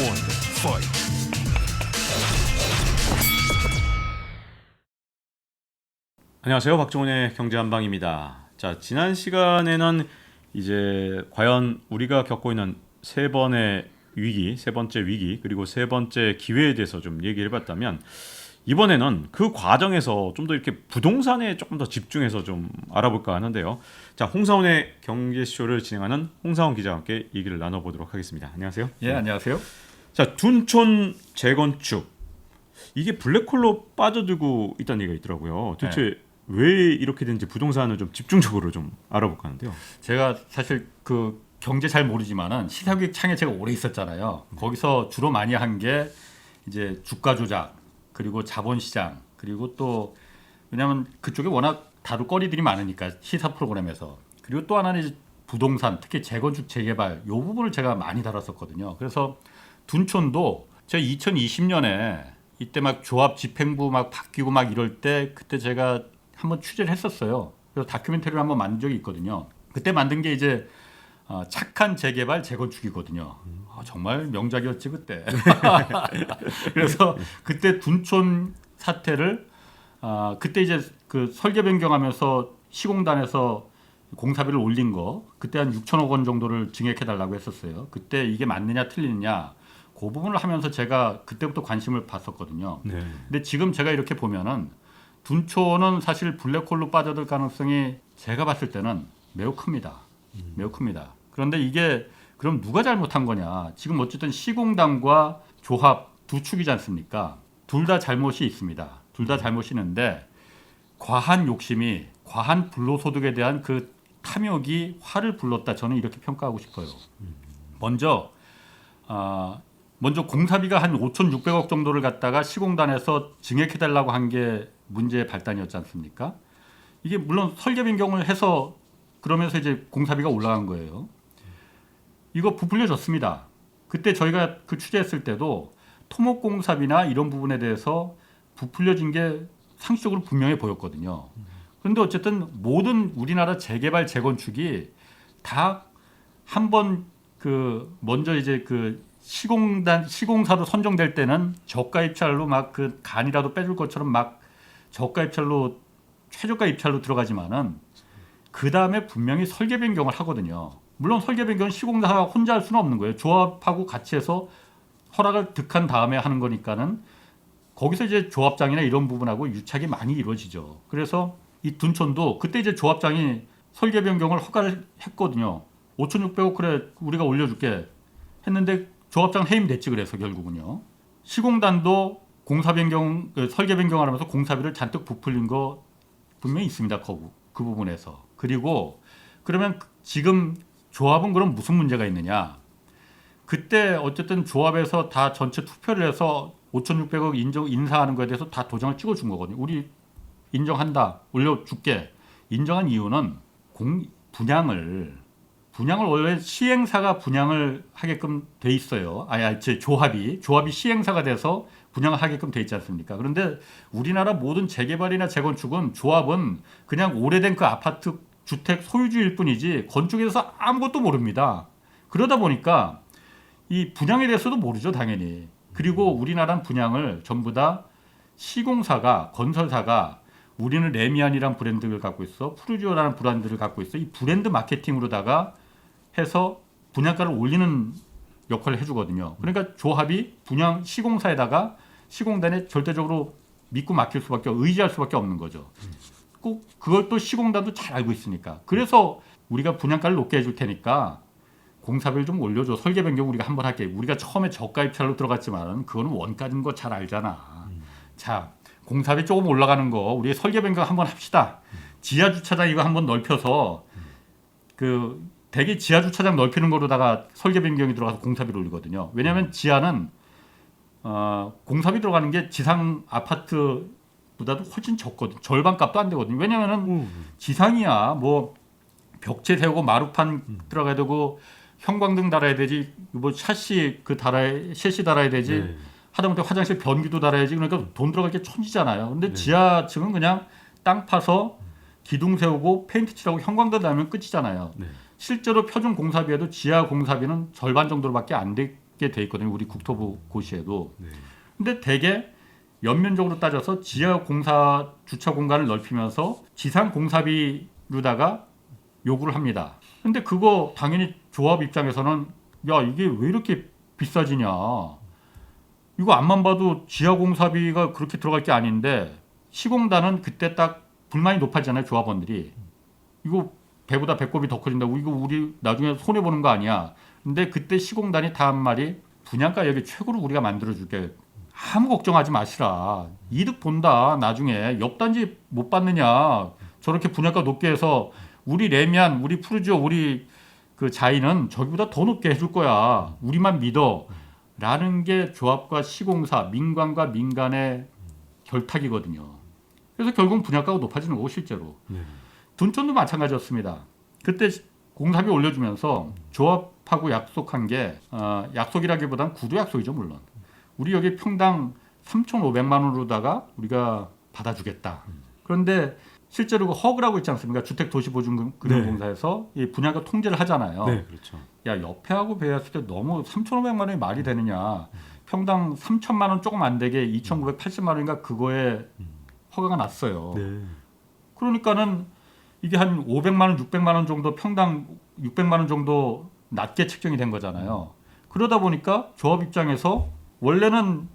one, fight. 안녕하세요. 박종훈의 경제한방입니다. 자, 지난 시간에는 이제 과연 우리가 겪고 있는 세 번의 위기, 세 번째 위기, 그리고 세 번째 기회에 대해서 좀 얘기를 해봤다면 이번에는 그 과정에서 좀 더 이렇게 부동산에 조금 더 집중해서 좀 알아볼까 하는데요. 자, 홍사원의 경제쇼를 진행하는 홍사원 기자와 함께 얘기를 나눠보도록 하겠습니다. 안녕하세요. 예, 안녕하세요. 자, 둔촌 재건축 이게 블랙홀로 빠져들고 있다는 얘기가 있더라고요. 도대체 왜 이렇게 된지 부동산을 좀 집중적으로 좀 알아볼까 하는데요. 제가 사실 그 경제 잘 모르지만은 시사교육 창에 제가 오래 있었잖아요. 거기서 주로 많이 한 게 이제 주가 조작 그리고 자본시장 그리고 또 왜냐하면 그쪽에 워낙 다룰 거리들이 많으니까 시사 프로그램에서 그리고 또 하나는 이제 부동산 특히 재건축 재개발 요 부분을 제가 많이 다뤘었거든요. 그래서 둔촌도 제가 2020년에 이때 막 조합 집행부 막 바뀌고 막 이럴 때 그때 제가 한번 취재를 했었어요. 그래서 다큐멘터리를 한번 만든 적이 있거든요. 그때 만든 게 이제 어, 착한 재개발 재건축이거든요. 아, 정말 명작이었지 그때. 그래서 그때 둔촌 사태를 아, 그때 이제 그 설계 변경하면서 시공단에서 공사비를 올린 거 그때 한 6천억 원 정도를 증액해 달라고 했었어요. 그때 이게 맞느냐 틀리느냐 그 부분을 하면서 제가 그때부터 관심을 봤었거든요. 네. 근데 지금 제가 이렇게 보면은 둔초는 사실 블랙홀로 빠져들 가능성이 제가 봤을 때는 매우 큽니다. 매우 큽니다. 그런데 이게 그럼 누가 잘못한 거냐? 지금 어쨌든 시공단과 조합 두 축이지 않습니까? 둘 다 잘못이 있습니다. 둘 다 잘못이 있는데 과한 욕심이 과한 불로소득에 대한 그 탐욕이 화를 불렀다. 저는 이렇게 평가하고 싶어요. 먼저 아, 먼저 공사비가 한 5,600억 정도를 갖다가 시공단에서 증액해 달라고 한 게 문제의 발단이었지 않습니까? 이게 물론 설계 변경을 해서 그러면서 이제 공사비가 올라간 거예요. 이거 부풀려졌습니다. 그때 저희가 그 취재했을 때도 토목 공사비나 이런 부분에 대해서 부풀려진 게 상식적으로 분명해 보였거든요. 그런데 어쨌든 모든 우리나라 재개발 재건축이 다 한 번 그 먼저 이제 그 시공단 시공사로 선정될 때는 저가 입찰로 막 그 간이라도 빼줄 것처럼 막 저가 입찰로 최저가 입찰로 들어가지만은 그 다음에 분명히 설계 변경을 하거든요. 물론 설계 변경은 시공사가 혼자 할 수는 없는 거예요. 조합하고 같이 해서 허락을 득한 다음에 하는 거니까는 거기서 이제 조합장이나 이런 부분하고 유착이 많이 이루어지죠. 그래서 이 둔촌도 그때 이제 조합장이 설계 변경을 허가를 했거든요. 5,600억 그래 우리가 올려줄게 했는데 조합장 해임됐지 그래서 결국은요. 시공단도 공사 변경 그 설계 변경하면서 공사비를 잔뜩 부풀린 거 분명히 있습니다. 그, 부- 그 부분에서 그리고 그러면 지금 조합은 그럼 무슨 문제가 있느냐? 그때 어쨌든 조합에서 다 전체 투표를 해서 5,600억 인정 인사하는 거에 대해서 다 도장을 찍어준 거거든요. 우리 인정한다, 올려줄게. 인정한 이유는 공 분양을 분양을 원래 시행사가 분양을 하게끔 돼 있어요. 아니, 제 조합이 조합이 시행사가 돼서 분양을 하게끔 돼 있지 않습니까? 그런데 우리나라 모든 재개발이나 재건축은 조합은 그냥 오래된 그 아파트 주택 소유주일 뿐이지 건축에 대해서 아무것도 모릅니다. 그러다 보니까 이 분양에 대해서도 모르죠, 당연히. 그리고 우리나라는 분양을 전부 다 시공사가 건설사가 우리는 레미안이라는 브랜드를 갖고 있어, 푸르지오라는 브랜드를 갖고 있어. 이 브랜드 마케팅으로다가 해서 분양가를 올리는 역할을 해주거든요. 그러니까 조합이 분양 시공사에다가 시공단에 절대적으로 믿고 맡길 수밖에 없- 의지할 수밖에 없는 거죠. 꼭 그걸 또 시공단도 잘 알고 있으니까. 그래서 우리가 분양가를 높게 해줄 테니까 공사비를 좀 올려줘. 설계 변경 우리가 한번 할게. 우리가 처음에 저가 입찰로 들어갔지만 그거는 원가인 거 잘 알잖아. 자, 공사비 조금 올라가는 거 우리 설계 변경 한번 합시다. 지하 주차장 이거 한번 넓혀서 그 대개 지하 주차장 넓히는 거로다가 설계 변경이 들어가서 공사비를 올리거든요. 왜냐하면 지하는 어, 공사비 들어가는 게 지상 아파트보다도 훨씬 적거든. 절반 값도 안 되거든요. 왜냐하면은 지상이야 뭐 벽체 세우고 마루판 들어가야 되고 형광등 달아야 되지 뭐 샤시 그 달아야 셰시 달아야 되지 네. 하다못해 화장실 변기도 달아야지 그러니까 돈 들어갈 게 천지잖아요. 근데 네. 지하층은 그냥 땅 파서 기둥 세우고 페인트 칠하고 형광등 달면 끝이잖아요. 네. 실제로 표준 공사비에도 지하 공사비는 절반 정도로밖에 안돼게돼 있거든요. 우리 국토부 고시에도. 네. 근데 대개 연면적으로 따져서 지하 공사 주차 공간을 넓히면서 지상 공사비로다가 요구를 합니다. 근데 그거 당연히 조합 입장에서는 야 이게 왜 이렇게 비싸지냐? 이거 앞만 봐도 지하 공사비가 그렇게 들어갈 게 아닌데 시공단은 그때 딱 불만이 높아지잖아요 조합원들이 이거 배보다 배꼽이 더 커진다고. 이거 우리 나중에 손해 보는 거 아니야? 근데 그때 시공단이 다 한 말이 분양가 여기 최고로 우리가 만들어 줄게. 아무 걱정하지 마시라. 이득 본다 나중에. 옆 단지 못 받느냐. 저렇게 분양가 높게 해서 우리 레미안 우리 푸르지오 우리 그 자이는 저기보다 더 높게 해줄 거야. 우리만 믿어. 라는 게 조합과 시공사 민관과 민간의 결탁이거든요. 그래서 결국 분양가가 높아지는 거고 실제로. 네. 둔촌도 마찬가지였습니다 그때 공사비 올려주면서 조합하고 약속한 게 어, 약속이라기보단 구두 약속이죠 물론 우리 여기 평당 3,500만 원으로다가 우리가 받아주겠다. 그런데 실제로 그 허그라고 있지 않습니까? 주택 도시보증금융공사에서 이 분양가 통제를 하잖아요. 네, 그렇죠. 야 옆에하고 비교했을 때 너무 3,500만 원이 말이 되느냐? 평당 3천만 원 조금 안 되게 2,980만 원인가 그거에 허가가 났어요. 네. 그러니까는 이게 한 500만 원, 600만 원 정도 평당 600만 원 정도 낮게 책정이 된 거잖아요. 그러다 보니까 조합 입장에서 원래는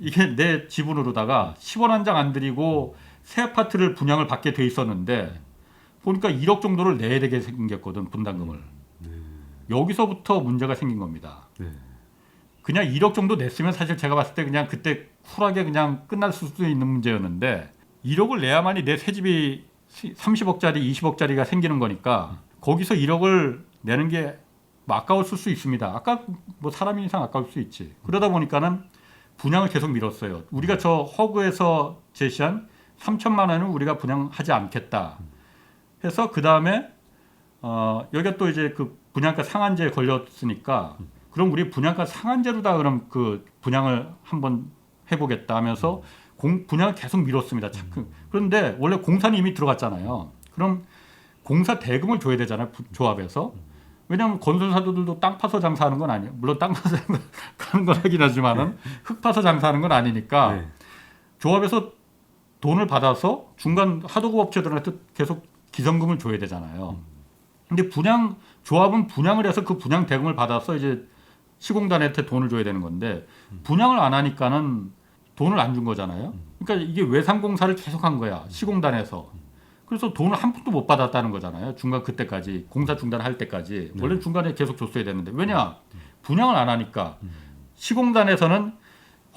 이게 내 지분으로다가 10원 한 장안 들이고 새 아파트를 분양을 받게 돼 있었는데 보니까 1억 정도를 내야 되게 생겼거든 분담금을. 여기서부터 문제가 생긴 겁니다. 네. 그냥 1억 정도 냈으면 사실 제가 봤을 때 그냥 그때 쿨하게 그냥 끝날 수도 있는 문제였는데 1억을 내야만이 내 새 집이 30억짜리, 20억짜리가 생기는 거니까 거기서 1억을 내는 게 뭐 아까웠을 수 있습니다. 아까 뭐 사람 인상 아까울 수 있지. 그러다 보니까는 분양을 계속 미뤘어요. 우리가 저 허그에서 제시한 3천만 원은 우리가 분양하지 않겠다. 해서 그 다음에 어, 여기가 또 이제 그 분양가 상한제에 걸렸으니까 그럼 우리 분양가 상한제로 다 그럼 그 분양을 한번 해보겠다 하면서 공, 분양을 계속 미뤘습니다. 자, 그- 그런데 원래 공사는 이미 들어갔잖아요. 그럼 공사 대금을 줘야 되잖아요. 부- 조합에서. 왜냐하면 건설사들도 땅 파서 장사하는 건 아니에요. 물론 땅 파서 장사하는 건 하긴 하지만은 흙 파서 장사하는 건 아니니까 네. 조합에서 돈을 받아서 중간 하도급 업체들한테 계속 기성금을 줘야 되잖아요. 근데 분양 조합은 분양을 해서 그 분양 대금을 받아서 이제 시공단한테 돈을 줘야 되는 건데 분양을 안 하니까는 돈을 안 준 거잖아요. 그러니까 이게 외상공사를 계속한 거야 시공단에서. 그래서 돈을 한 푼도 못 받았다는 거잖아요. 중간 그때까지 공사 중단할 때까지 원래 중간에 계속 줬어야 되는데 왜냐 분양을 안 하니까 시공단에서는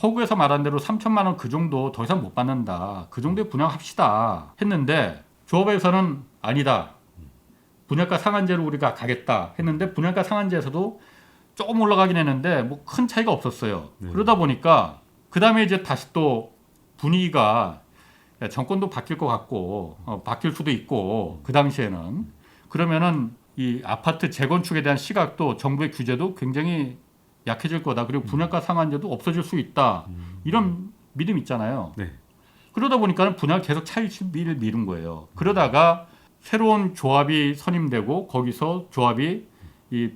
허구에서 말한 대로 3천만 원 그 정도 더 이상 못 받는다. 그 정도에 분양합시다. 했는데 조합에서는 아니다. 분양가 상한제로 우리가 가겠다 했는데 분양가 상한제에서도 조금 올라가긴 했는데 뭐 큰 차이가 없었어요. 네. 그러다 보니까 그 다음에 이제 다시 또 분위기가 야, 정권도 바뀔 것 같고 어, 바뀔 수도 있고 그 당시에는 그러면은 이 아파트 재건축에 대한 시각도 정부의 규제도 굉장히 약해질 거다. 그리고 분양가 상한제도 없어질 수 있다. 이런 믿음 있잖아요. 네. 그러다 보니까는 분양을 계속 차일미를 미룬 거예요. 그러다가 새로운 조합이 선임되고 거기서 조합이 이,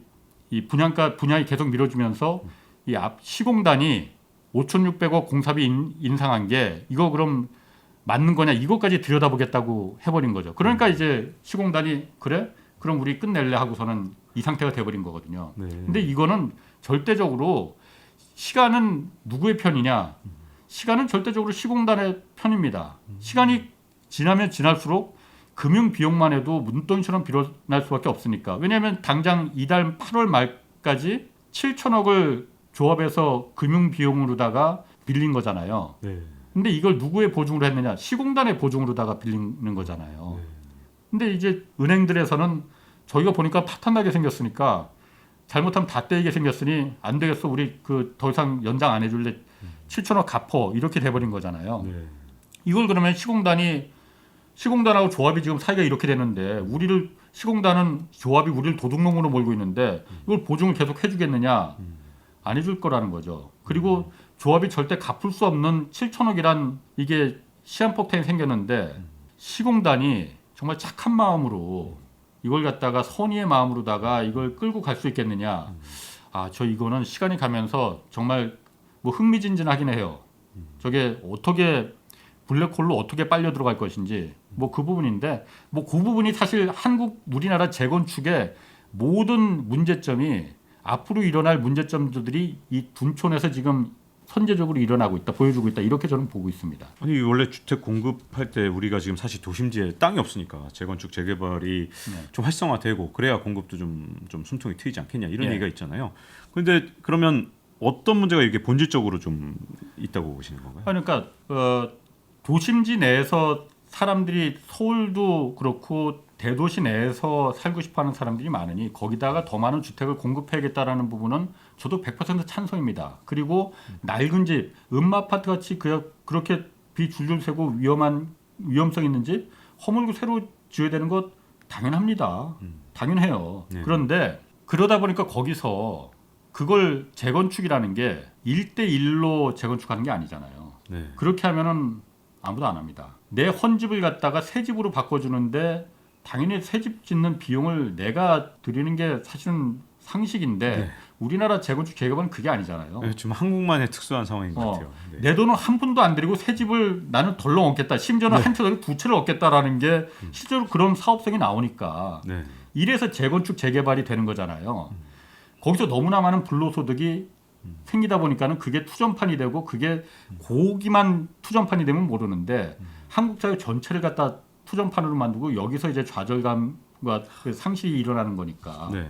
이 분양가 분양이 계속 미뤄지면서 이 앞 시공단이 5,600억 공사비 인, 인상한 게 이거 그럼 맞는 거냐 이것까지 들여다보겠다고 해버린 거죠. 그러니까 이제 시공단이 그래 그럼 우리 끝낼래 하고서는 이 상태가 돼버린 거거든요. 네. 근데 이거는 절대적으로 시간은 누구의 편이냐? 시간은 절대적으로 시공단의 편입니다. 시간이 지나면 지날수록 금융 비용만 해도 문돈처럼 빌어날 수밖에 없으니까. 왜냐하면 당장 이달 8월 말까지 7천억을 조합에서 금융 비용으로다가 빌린 거잖아요. 네. 근데 이걸 누구의 보증으로 했느냐? 시공단의 보증으로다가 빌리는 거잖아요. 네. 근데 이제 은행들에서는 저희가 보니까 파탄나게 생겼으니까 잘못하면 다 떼이게 생겼으니 안 되겠어. 우리 그 더 이상 연장 안 해줄래. 7천억 갚어. 이렇게 돼버린 거잖아요. 네. 이걸 그러면 시공단이 시공단하고 조합이 지금 사이가 이렇게 되는데 우리를 시공단은 조합이 우리를 도둑놈으로 몰고 있는데 이걸 보증을 계속 해주겠느냐 안 해줄 거라는 거죠. 그리고 조합이 절대 갚을 수 없는 7천억이란 이게 시한폭탄이 생겼는데 시공단이 정말 착한 마음으로 이걸 갖다가 선의의 마음으로다가 이걸 끌고 갈 수 있겠느냐 아 저 이거는 시간이 가면서 정말 뭐 흥미진진하긴 해요. 저게 어떻게 블랙홀로 어떻게 빨려 들어갈 것인지 뭐 그 부분인데 뭐 그 부분이 사실 한국 우리나라 재건축의 모든 문제점이 앞으로 일어날 문제점들이 이 둔촌에서 지금 선제적으로 일어나고 있다 보여주고 있다 이렇게 저는 보고 있습니다. 아니 원래 주택 공급할 때 우리가 지금 사실 도심지에 땅이 없으니까 재건축 재개발이 네. 좀 활성화되고 그래야 공급도 좀 좀 숨통이 트이지 않겠냐 이런 예. 얘기가 있잖아요. 그런데 그러면 어떤 문제가 이게 본질적으로 좀 있다고 보시는 건가요? 그러니까 어, 도심지 내에서 사람들이 서울도 그렇고 대도시 내에서 살고 싶어하는 사람들이 많으니 거기다가 더 많은 주택을 공급해야겠다라는 부분은 저도 100% 찬성입니다. 그리고 낡은 집, 음마 아파트 같이 그, 그렇게 비 줄줄 세고 위험한 위험성 있는 집 허물고 새로 지어야 되는 것 당연합니다. 당연해요. 네. 그런데 그러다 보니까 거기서 그걸 재건축이라는 게 1대1로 재건축하는 게 아니잖아요. 네. 그렇게 하면은 아무도 안 합니다. 내 헌집을 갖다가 새 집으로 바꿔주는데 당연히 새집 짓는 비용을 내가 드리는 게 사실은 상식인데 네. 우리나라 재건축 재개발은 그게 아니잖아요. 네, 지금 한국만의 특수한 상황인 것 어, 같아요. 네. 내 돈은 한 푼도 안 들이고 새 집을 나는 덜렁 얻겠다. 심지어는 네. 한채더두 채를 얻겠다라는 게 실제로 그런 사업성이 나오니까 네. 이래서 재건축 재개발이 되는 거잖아요. 거기서 너무나 많은 불로소득이 생기다 보니까는 그게 투전판이 되고 그게 고기만 투전판이 되면 모르는데 한국 사회 전체를 갖다 투전판으로 만들고 여기서 이제 좌절감과 그 상실이 일어나는 거니까 네.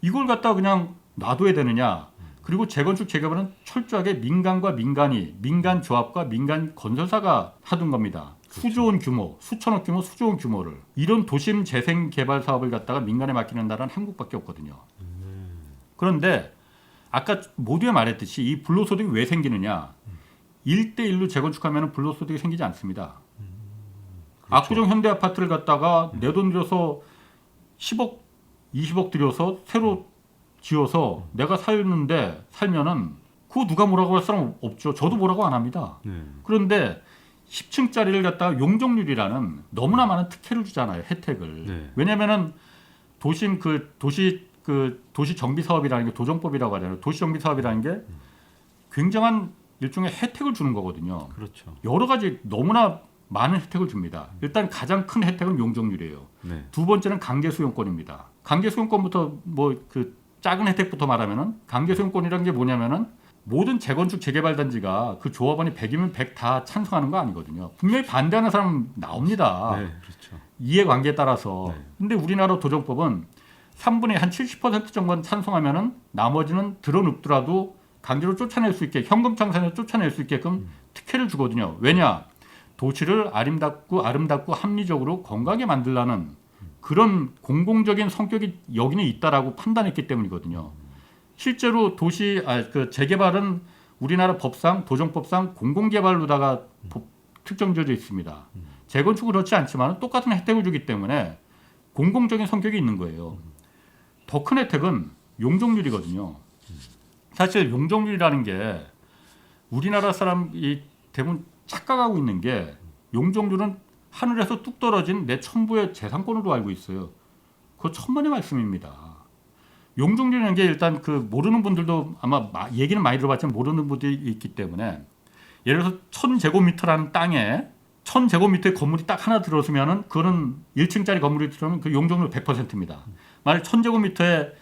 이걸 갖다 그냥 놔둬야 되느냐? 그리고 재건축 재개발은 철저하게 민간과 민간이 민간 조합과 민간 건설사가 하던 겁니다. 수조원 규모, 수천억 규모, 수조원 규모를 이런 도심 재생 개발 사업을 갖다가 민간에 맡기는 나라는 한국밖에 없거든요. 그런데 아까 모두에 말했듯이 이 불로소득이 왜 생기느냐? 일대일로 재건축하면 불로소득이 생기지 않습니다. 압구정 현대 아파트를 갖다가 내 돈 들여서 10억, 20억 들여서 새로 지어서 내가 살는데 살면은 그거 누가 뭐라고 할 사람 없죠. 저도 뭐라고 안 합니다. 네. 그런데 10층짜리를 갖다가 용적률이라는 너무나 많은 특혜를 주잖아요. 혜택을. 네. 왜냐면은 도심 그 도시 그 도시 정비 사업이라는 게 도정법이라고 하잖아요. 도시 정비 사업이라는 게 굉장한 일종의 혜택을 주는 거거든요. 그렇죠. 여러 가지 너무나 많은 혜택을 줍니다. 일단 가장 큰 혜택은 용적률이에요. 네. 두 번째는 강제 수용권입니다. 강제 수용권부터 뭐 그 작은 혜택부터 말하면은 강제 수용권이라는 게 뭐냐면은 모든 재건축 재개발 단지가 그 조합원이 100이면 100 다 찬성하는 거 아니거든요. 분명히 반대하는 사람 나옵니다. 네. 그렇죠. 이해관계에 따라서. 네. 근데 우리나라 도정법은 3분의 한 70% 정도는 찬성하면은 나머지는 들어눕더라도 강제로 쫓아낼 수 있게 현금 청산에 쫓아낼 수 있게끔 특혜를 주거든요. 왜냐? 도시를 아름답고 아름답고 합리적으로 건강하게 만들라는 그런 공공적인 성격이 여기는 있다라고 판단했기 때문이거든요. 실제로 도시 아, 그 재개발은 우리나라 법상 도정법상 공공개발로다가 법- 특정되어 있습니다. 재건축은 그렇지 않지만 똑같은 혜택을 주기 때문에 공공적인 성격이 있는 거예요. 더 큰 혜택은 용적률이거든요. 사실 용적률이라는 게 우리나라 사람이 대부분 착각하고 있는 게 용적률은 하늘에서 뚝 떨어진 내 천부의 재산권으로 알고 있어요. 그거 천만의 말씀입니다. 용적률이라는 게 일단 그 모르는 분들도 아마 마- 얘기는 많이 들어봤지만 모르는 분들이 있기 때문에 예를 들어서 천 제곱미터라는 땅에 천 제곱미터의 건물이 딱 하나 들어서면은 그거는 1층짜리 건물이 들어오면 그 용적률 100%입니다. 만약 천 제곱미터에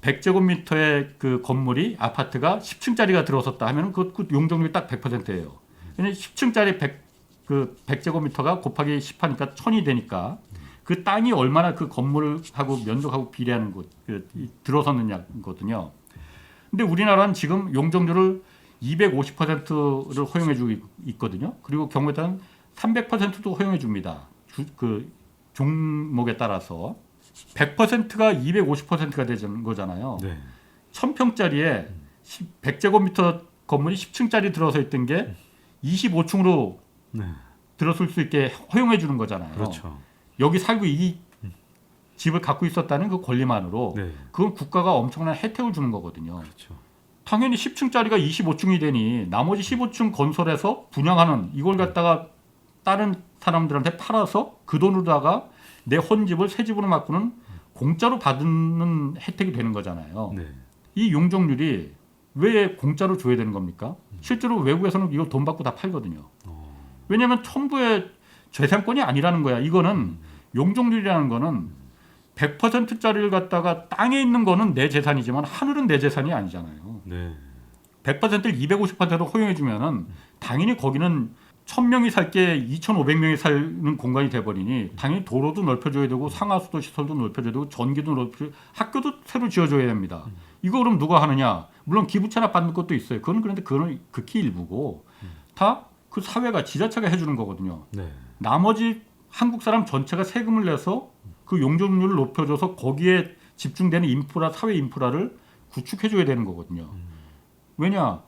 100제곱미터의 그 건물이 아파트가 10층짜리가 들어섰다 하면은 그, 그 용적률이 딱 100%예요. 왜냐 10층짜리 100, 그 100제곱미터가 곱하기 10 하니까 1000이 되니까 그 땅이 얼마나 그 건물하고 면적하고 비례하는 것, 그, 이- 들어섰느냐거든요. 근데 우리나라는 지금 용적률을 250%를 허용해 주고 있거든요. 그리고 경우에 따른 300%도 허용해 줍니다. 주- 그 종목에 따라서 100%가 250%가 되는 거잖아요. 네. 1000평짜리에 100제곱미터 건물이 10층짜리 들어서 있던 게 25층으로 네. 들어설 수 있게 허용해 주는 거잖아요. 그렇죠. 여기 살고 이 집을 갖고 있었다는 그 권리만으로 네. 그건 국가가 엄청난 혜택을 주는 거거든요. 그렇죠. 당연히 10층짜리가 25층이 되니 나머지 15층 건설해서 분양하는 이걸 갖다가 다른 사람들한테 팔아서 그 돈으로다가 내 헌집을 새 집으로 바꾸는 공짜로 받는 혜택이 되는 거잖아요. 네. 이 용적률이 왜 공짜로 줘야 되는 겁니까? 실제로 외국에서는 이거 돈 받고 다 팔거든요. 왜냐하면 정부의 재산권이 아니라는 거야. 이거는 용적률이라는 거는 100%짜리를 갖다가 땅에 있는 거는 내 재산이지만 하늘은 내 재산이 아니잖아요. 네. 100%를 250%로 허용해 주면은 당연히 거기는 1000명이 살게 2500명이 사는 공간이 돼 버리니 당연히 도로도 넓혀 줘야 되고 상하수도 시설도 넓혀 줘야 되고 전기도 넓혀 학교도 새로 지어 줘야 됩니다. 이거 그럼 누가 하느냐? 물론 기부 찬압 받는 것도 있어요. 그건 그런데 그거는 극히 일부고 다그 사회가 지자체가 해 주는 거거든요. 네. 나머지 한국 사람 전체가 세금을 내서 그 용적률을 높여줘서 거기에 집중되는 인프라 사회 인프라를 구축해줘야 되는 거거든요. 왜냐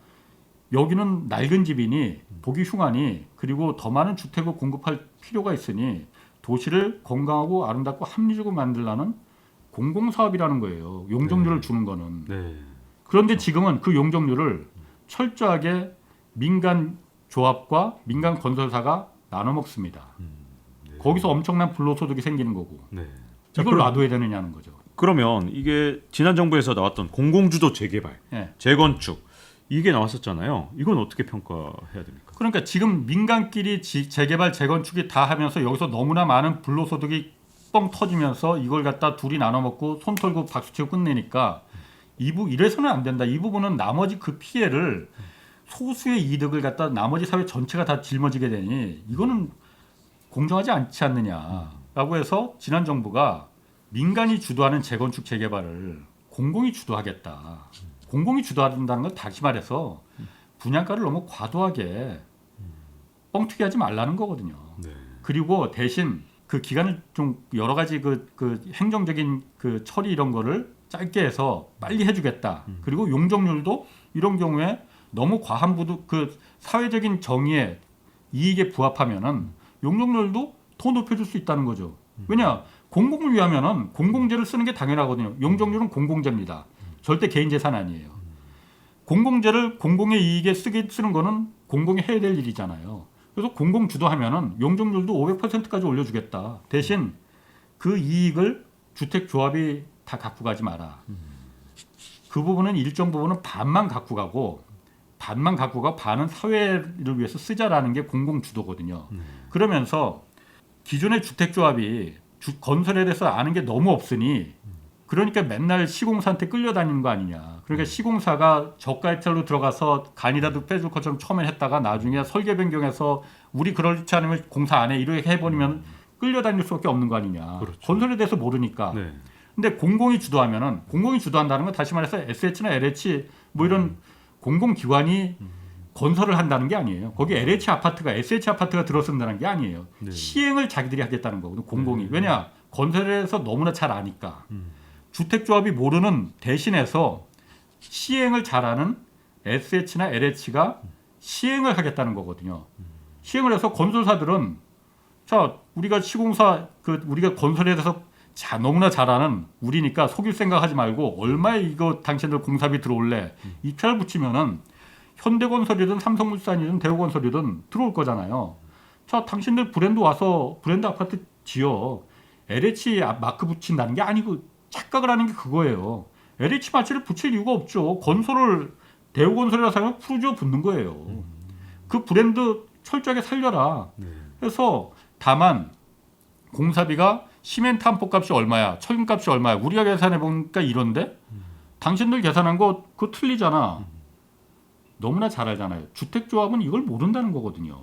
여기는 낡은 집이니 보기 흉하니 그리고 더 많은 주택을 공급할 필요가 있으니 도시를 건강하고 아름답고 합리적으로 만들라는 공공사업이라는 거예요. 용적률을 주는 거는. 네. 그런데 지금은 그 용적률을 철저하게 민간 조합과 민간 건설사가 나눠 먹습니다. 거기서 엄청난 불로소득이 생기는 거고 네. 자, 이걸 그럼- 놔둬야 되느냐는 거죠. 그러면 이게 지난 정부에서 나왔던 공공주도 재개발, 예. 재건축 이게 나왔었잖아요. 이건 어떻게 평가해야 됩니까? 그러니까 지금 민간끼리 지- 재개발 재건축이 다 하면서 여기서 너무나 많은 불로소득이 뻥 터지면서 이걸 갖다 둘이 나눠 먹고 손 털고 박수 치고 끝내니까 이부 이래서는 안 된다. 이 부분은 나머지 그 피해를 소수의 이득을 갖다 나머지 사회 전체가 다 짊어지게 되니 이거는 공정하지 않지 않느냐라고 해서 지난 정부가 민간이 주도하는 재건축 재개발을 공공이 주도하겠다. 공공이 주도한다는 건 다시 말해서 분양가를 너무 과도하게 뻥튀기 하지 말라는 거거든요. 네. 그리고 대신 그 기간을 좀 여러 가지 그, 그 행정적인 그 처리 이런 거를 짧게 해서 빨리 해주겠다. 그리고 용적률도 이런 경우에 너무 과한 부도 그 사회적인 정의에 이익에 부합하면은 용적률도 더 높여줄 수 있다는 거죠. 왜냐 공공을 위하면은 공공재를 쓰는 게 당연하거든요. 용적률은 공공재입니다. 절대 개인 재산 아니에요. 공공재를 공공의 이익에 쓰게 쓰는 거는 공공이 해야 될 일이잖아요. 그래서 공공 주도하면은 용적률도 500%까지 올려주겠다. 대신 그 이익을 주택 조합이 다 갖고 가지 마라. 그 부분은 일정 부분은 반만 갖고 가고 반만 갖고 가 반은 사회를 위해서 쓰자라는 게 공공 주도거든요. 그러면서 기존의 주택 조합이 주- 건설에 대해서 아는 게 너무 없으니 그러니까 맨날 시공사한테 끌려다니는 거 아니냐. 그러니까 시공사가 저가입찰로 들어가서 간이라도 빼줄 것처럼 처음에 했다가 나중에 설계 변경해서 우리 그렇지 않으면 공사 안 해. 이렇게 해버리면 끌려다닐 수밖에 없는 거 아니냐. 그렇죠. 건설에 대해서 모르니까. 네. 근데 공공이 주도하면은 공공이 주도한다는 건 다시 말해서 SH나 LH 뭐 이런 공공기관이 건설을 한다는 게 아니에요. 거기 LH 아파트가 SH 아파트가 들어선다는 게 아니에요. 네. 시행을 자기들이 하겠다는 거거든요. 공공이. 왜냐 건설에서 너무나 잘 아니까. 음. 주택조합이 모르는 대신해서 시행을 잘하는 SH나 LH가 시행을 하겠다는 거거든요. 시행을 해서 건설사들은 자 우리가 시공사 그 우리가 건설에 대해서 자 너무나 잘하는 우리니까 속일 생각하지 말고 얼마에 이거 당신들 공사비 들어올래 입찰 붙이면은 현대건설이든 삼성물산이든 대우건설이든 들어올 거잖아요. 자 당신들 브랜드 와서 브랜드 아파트 지어 LH 마크 붙인다는 게 아니고 착각을 하는 게 그거예요. LH 마치를 붙일 이유가 없죠. 건설을 대우건설이라 생각하면 푸르지오 붙는 거예요. 그 브랜드 철저하게 살려라. 네. 그래서 다만 공사비가 시멘트 한 포 값이 얼마야, 철근 값이 얼마야. 우리가 계산해 보니까 이런데 당신들 계산한 거 그거 틀리잖아. 너무나 잘 알잖아요. 주택조합은 이걸 모른다는 거거든요.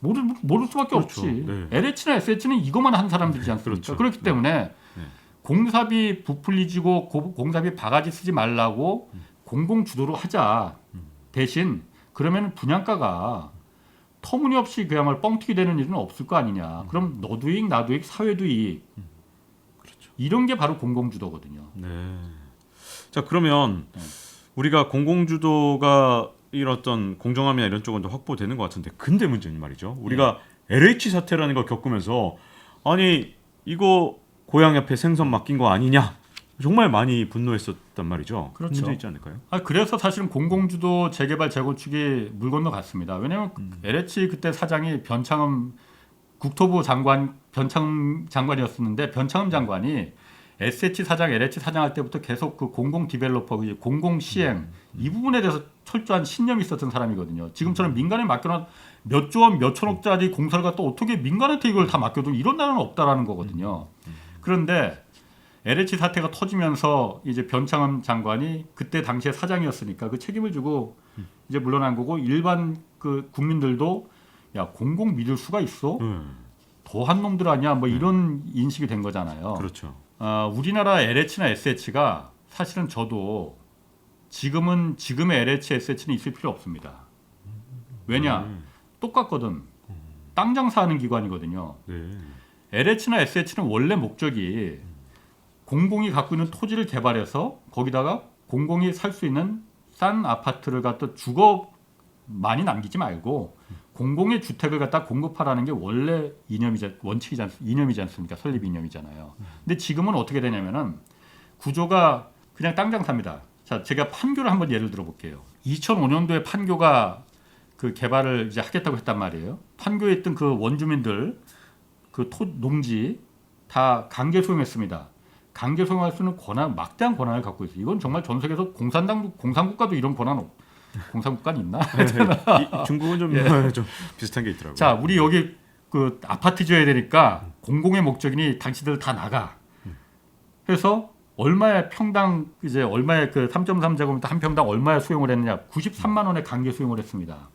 모를, 모를 수밖에 그렇죠. 없지. 네. LH나 SH는 이것만 한 사람들이지 않습니까? 그렇죠. 그렇기 네. 때문에 네. 공사비 부풀리지고 고- 공사비 바가지 쓰지 말라고 공공 주도로 하자. 대신 그러면 분양가가 터무니없이 그야말로 뻥튀기 되는 일은 없을 거 아니냐. 그럼 너도 이익 나도 이익 사회도 이익. 이런 게 바로 공공 주도거든요. 네. 자 그러면 네. 우리가 공공주도가 이런 어떤 공정함이나 이런 쪽은 더 확보되는 것 같은데 근데 문제는 말이죠. 우리가 LH 사태라는 걸 겪으면서 아니 이거 고향 옆에 생선 맡긴 거 아니냐 정말 많이 분노했었단 말이죠. 그렇죠. 문제 있지 않을까요? 아, 그래서 사실은 공공주도 재개발 재건축이 물 건너 갔습니다. 왜냐하면 LH 그때 사장이 변창흠 국토부 장관 변창흠 장관이었었는데 변창흠 장관이 SH 사장, LH 사장 할 때부터 계속 그 공공 디벨로퍼, 그 공공 시행 이 부분에 대해서 철저한 신념이 있었던 사람이거든요. 지금처럼 민간에 맡겨놓은 몇 조 원, 몇 천억짜리 공사를 갖다 어떻게 민간한테 이걸 다 맡겨도 이런 나라는 없다라는 거거든요. 그런데 LH 사태가 터지면서 이제 변창흠 장관이 그때 당시에 사장이었으니까 그 책임을 지고 이제 물러난 거고 일반 그 국민들도 야 공공 믿을 수가 있어? 음, 더한 놈들 아니야? 뭐 이런 인식이 된 거잖아요. 그렇죠. 어, 우리나라 LH나 SH가 사실은 저도 지금은 지금의 LH, SH는 있을 필요 없습니다. 왜냐? 음, 똑같거든. 땅 장사하는 기관이거든요. 네. LH나 SH는 원래 목적이 공공이 갖고 있는 토지를 개발해서 거기다가 공공이 살 수 있는 싼 아파트를 갖다 주거 많이 남기지 말고 공공의 주택을 갖다 공급하라는 게 원래 이념이자 원칙이지 않, 이념이지 않습니까? 설립 이념이잖아요. 근데 지금은 어떻게 되냐면은 구조가 그냥 땅 장사입니다. 자, 제가 판교를 한번 예를 들어 볼게요. 2005년도에 판교가 그 개발을 이제 하겠다고 했단 말이에요. 판교에 있던 그 원주민들 그 토 농지 다 강제 수용했습니다. 강제 수용할 수 있는 권한 막대한 권한을 갖고 있어요. 이건 정말 전 세계에서 공산당 공산국가도 이런 권한 없. 공산국가는 있나? 이, 중국은 좀, 좀 비슷한 게 있더라고요. 자, 우리 여기 그 아파트 지어야 되니까 공공의 목적이니 당신들 다 나가. 그래서 얼마에 평당 이제 얼마에 그 3.3제곱미터 한 평당 얼마에 수용을 했느냐? 93만 원에 강제 수용을 했습니다.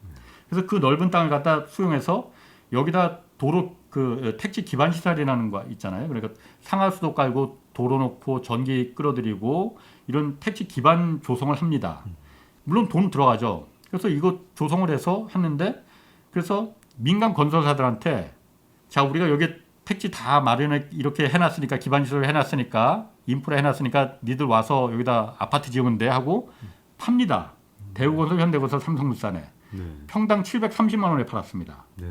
그래서 그 넓은 땅을 갖다 수용해서 여기다 도로 그 택지 기반 시설이라는 거 있잖아요. 그러니까 상하수도 깔고 도로 놓고 전기 끌어들이고 이런 택지 기반 조성을 합니다. 물론 돈 들어가죠. 그래서 이거 조성을 해서 했는데 그래서 민간 건설사들한테 자 우리가 여기 택지 다 마련해 이렇게 해놨으니까 기반 시설을 해놨으니까 인프라 해놨으니까 니들 와서 여기다 아파트 지으면 돼 하고 팝니다. 대우건설, 현대건설, 삼성물산에 네. 평당 730만 원에 팔았습니다. 네.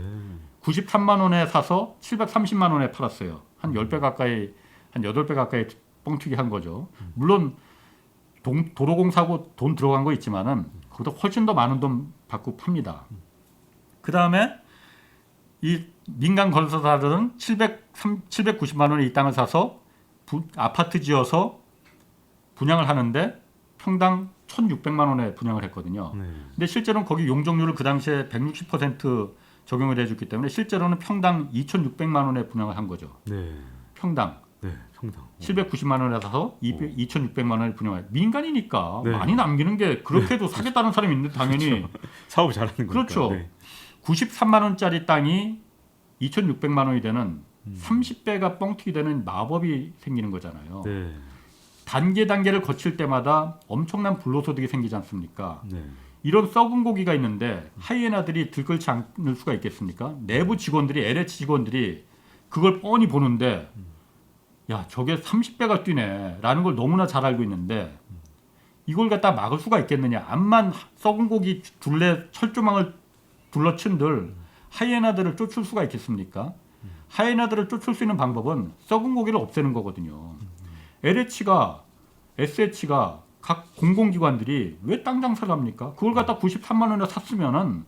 93만 원에 사서 730만 원에 팔았어요. 한 10배 가까이 한 8배 가까이 뻥튀기 한 거죠. 물론 동- 도로공사고 돈 들어간 거 있지만은 그보다 훨씬 더 많은 돈 받고 팝니다. 그 다음에 이 민간 건설사들은 700, 790만 원에 이 땅을 사서 부- 아파트 지어서 분양을 하는데 평당 1,600만 원에 분양을 했거든요. 네. 근데 실제로는 거기 용적률을 그 당시에 160% 적용을 해줬기 때문에 실제로는 평당 2,600만 원에 분양을 한 거죠. 네. 평당 네. 평당. 790만 원에 사서 2,600만 원에 분양을 민간이니까 네. 많이 남기는 게 그렇게 해도 사겠다는 사람이 있는데 당연히 사업 잘하는 거니까. 그렇죠. 네. 93만 원짜리 땅이 2,600만 원이 되는 음. 30배가 뻥튀기 되는 마법이 생기는 거잖아요. 네. 단계 단계를 거칠 때마다 엄청난 불로소득이 생기지 않습니까? 네. 이런 썩은 고기가 있는데 하이에나들이 들끓지 않을 수가 있겠습니까? 내부 직원들이 LH 직원들이 그걸 뻔히 보는데 야 저게 30배가 뛰네라는 걸 너무나 잘 알고 있는데 이걸 갖다 막을 수가 있겠느냐? 암만 썩은 고기 둘레 철조망을 둘러친들 하이에나들을 쫓을 수가 있겠습니까? 하이에나들을 쫓을 수 있는 방법은 썩은 고기를 없애는 거거든요. LH가 SH가 각 공공기관들이 왜 땅 장사를 합니까? 그걸 갖다 93만 원에 샀으면은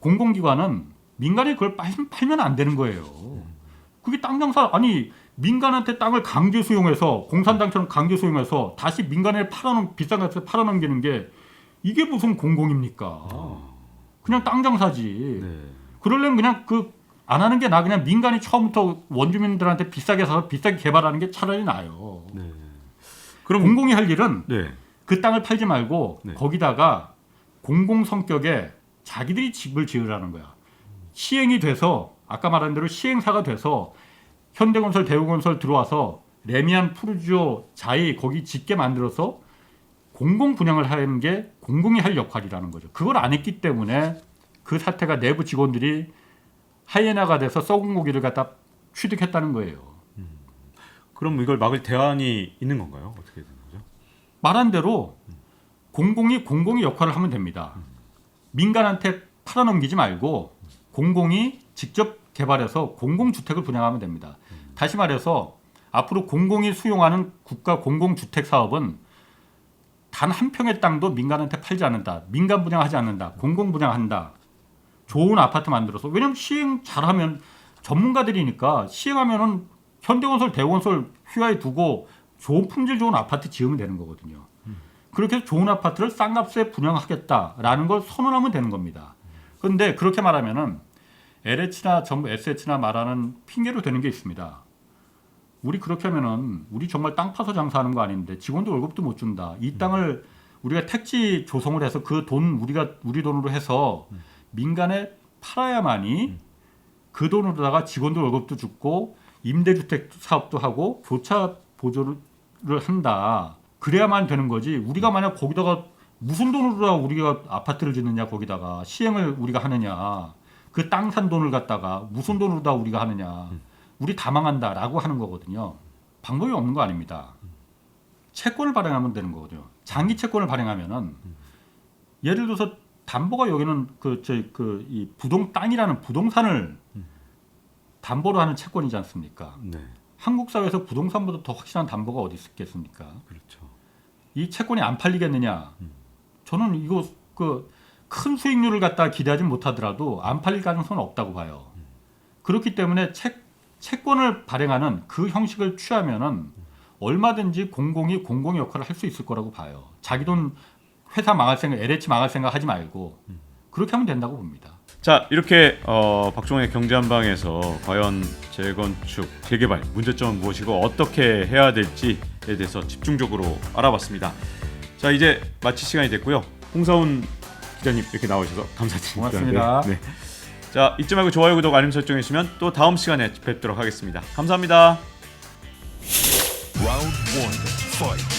공공기관은 민간에 그걸 팔, 팔면 안 되는 거예요. 그게 땅 장사 아니 민간한테 땅을 강제 수용해서 공산당처럼 강제 수용해서 다시 민간에 팔아넘 비싼 값에 팔아넘기는 게 이게 무슨 공공입니까? 그냥 땅 장사지. 네. 그러려면 그냥 그 안 하는 게 나 그냥 민간이 처음부터 원주민들한테 비싸게 사서 비싸게 개발하는 게 차라리 나아요. 네. 그럼 공공이 할 일은 네. 그 땅을 팔지 말고 네. 거기다가 공공 성격의 자기들이 집을 지으라는 거야. 시행이 돼서 아까 말한 대로 시행사가 돼서 현대건설, 대우건설 들어와서 레미안, 푸르지오, 자이 거기 짓게 만들어서 공공 분양을 하는 게 공공이 할 역할이라는 거죠. 그걸 안 했기 때문에 그 사태가 내부 직원들이 하이에나가 돼서 썩은 고기를 갖다 취득했다는 거예요. 그럼 이걸 막을 대안이 있는 건가요? 어떻게 되는 거죠? 말한 대로 공공이 공공의 역할을 하면 됩니다. 민간한테 팔아넘기지 말고 공공이 직접 개발해서 공공주택을 분양하면 됩니다. 다시 말해서 앞으로 공공이 수용하는 국가 공공주택 사업은 단 한 평의 땅도 민간한테 팔지 않는다. 민간 분양하지 않는다. 공공 분양한다. 좋은 아파트 만들어서 왜냐면 시행 잘하면 전문가들이니까 시행하면은 현대건설, 대건설 휘하에 두고 좋은 품질 좋은 아파트 지으면 되는 거거든요. 그렇게 해서 좋은 아파트를 싼 값에 분양하겠다라는 걸 선언하면 되는 겁니다. 그런데 그렇게 말하면은 LH나 정부 SH나 말하는 핑계로 되는 게 있습니다. 우리 그렇게 하면은 우리 정말 땅 파서 장사하는 거 아닌데 직원도 월급도 못 준다. 이 땅을 우리가 택지 조성을 해서 그 돈 우리가 우리 돈으로 해서 민간에 팔아야만이 그 돈으로다가 직원들 월급도 주고 임대주택 사업도 하고 교차 보조를 한다. 그래야만 되는 거지. 우리가 만약 거기다가 무슨 돈으로다가 우리가 아파트를 짓느냐 거기다가 시행을 우리가 하느냐 그 땅 산 돈을 갖다가 무슨 돈으로 다 우리가 하느냐 우리 다 망한다라고 하는 거거든요. 방법이 없는 거 아닙니다. 채권을 발행하면 되는 거거든요. 장기 채권을 발행하면은 예를 들어서 담보가 여기는 그 저희 그 이 부동 땅이라는 부동산을 담보로 하는 채권이지 않습니까? 네, 한국 사회에서 부동산보다 더 확실한 담보가 어디 있겠습니까? 그렇죠. 이 채권이 안 팔리겠느냐? 저는 이거 그 큰 수익률을 갖다 기대하지 못하더라도 안 팔릴 가능성은 없다고 봐요. 그렇기 때문에 채, 채권을 발행하는 그 형식을 취하면은 얼마든지 공공이 공공의 역할을 할 수 있을 거라고 봐요. 자기 돈 회사 망할 생각, LH 망할 생각 하지 말고 그렇게 하면 된다고 봅니다. 자 이렇게 어, 박종의 경제 한방에서 과연 재건축 재개발 문제점은 무엇이고 어떻게 해야 될지에 대해서 집중적으로 알아봤습니다. 자 이제 마칠 시간이 됐고요. 홍사훈 기자님 이렇게 나오셔서 감사드립니다. 고맙습니다. 네, 네. 자 잊지 말고 좋아요 구독 알림 설정 해 주시면 또 다음 시간에 뵙도록 하겠습니다. 감사합니다. Round one, fight.